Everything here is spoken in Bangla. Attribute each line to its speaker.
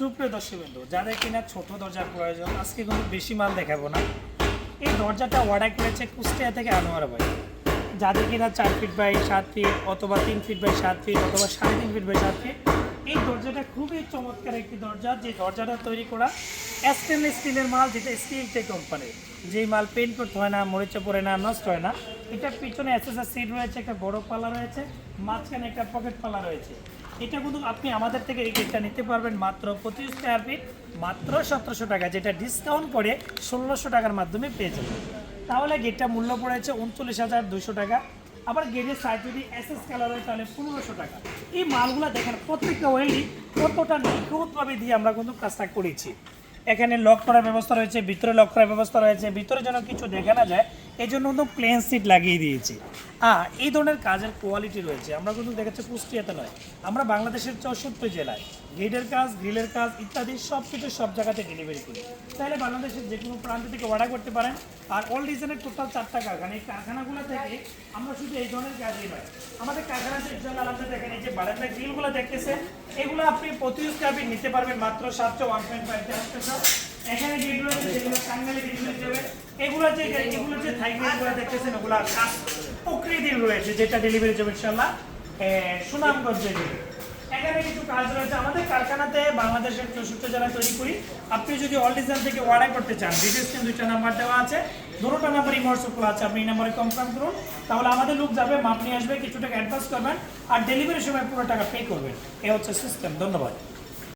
Speaker 1: সুপ্রিয় দর্শক বিন্দু যাদের কিনা ছোট দরজার প্রয়োজন, আজকে কিন্তু বেশি মাল দেখাবো না। এই দরজাটা অর্ডার করেছে কুষ্টিয়া থেকে আনোয়ার ভাই। যাদের কিনা চার ফিট বাই সাত ফিট অথবা তিন ফিট বাই সাত ফিট অথবা সাড়ে তিন ফিট বাই সাত ফিট এই দরজাটা খুবই চমৎকার একটি দরজা, যে দরজাটা তৈরি করা স্টেনলেস স্টিলের মাল, যেটা স্টিল টেক কোম্পানির যেই মাল পেন্ট করতে হয় না, মরিচে পড়ে না, নষ্ট হয় না। এটার পিছনে এসএসআর সিট রয়েছে, একটা বড় পাল্লা রয়েছে, মাঝখানে একটা পকেট পাল্লা রয়েছে। এটা কিন্তু আপনি আমাদের থেকে এই গেটটা নিতে পারবেন মাত্র পঁচিশ স্কোয়ার ফিট মাত্র সতেরোশো টাকা, যেটা ডিসকাউন্ট করে ষোলোশো টাকার মাধ্যমে পেয়ে যাবেন। তাহলে গেটটা মূল্য পড়েছে উনচল্লিশ হাজার দুশো টাকা, আবার গেটের সাইড যদি এসএস কালার হয় তাহলে পনেরোশো টাকা। এই মালগুলো দেখেন, প্রত্যেকটা ওয়েল্ডিং কতটা নিখুঁতভাবে দিয়ে আমরা কিন্তু কাজটা করেছি। এখানে লক করার ব্যবস্থা রয়েছে, ভিতরে লক করার ব্যবস্থা রয়েছে, ভিতরে যেন কিছু দেখা না যায় এই জন্য কিন্তু প্লেন সিট লাগিয়ে দিয়েছি। আর এই ধরনের কাজের কোয়ালিটি রয়েছে। আমরা কিন্তু দেখাচ্ছি কুষ্টিয়াতে নয়। আমরা বাংলাদেশের চৌষট্টি জেলায় গেটের কাজ গ্রিলের কাজ ইত্যাদি সব কিছু সব জায়গাতে ডেলিভারি করি। তাহলে বাংলাদেশের যে কোনো প্রান্ত থেকে অর্ডার করতে পারেন। আর অল ডিজাইনের টোটাল চারটা কারখানা এই কারখানাগুলো থেকে আমরা শুধু এই ধরনের কাজই নয়। আমাদের কারখানাতে একজন আলাদা দেখেন, এই যে বারান্দা গ্রিলগুলো দেখতেছে এগুলো আপনি প্রতি নিতে পারবেন মাত্র সাতশো ওয়ান পয়েন্ট ফাইভ এখানে যেগুলো যেগুলো যাবে এগুলো রয়েছে, যেটা ডেলিভারি যাবে সুনামগঞ্জে এখানে কিছু কাজ রয়েছে। আমাদের কারখানাতে বাংলাদেশের চৌষট্টি জেলায় তৈরি করি, আপনি যদি অল থেকে অর্ডার করতে চান ডিটেলস দুইটা নাম্বার দেওয়া আছে। দুটোটা নাম্বার ইমোর্স খোলা আছে, আপনি এই নাম্বারে কনফার্ম করুন। তাহলে আমাদের লোক যাবে, মাপ নিয়ে আসবে, কিছু টাকা অ্যাডভান্স করবেন, আর ডেলিভারির সময় পুরো টাকা পে করবেন। এ হচ্ছে সিস্টেম ধন্যবাদ।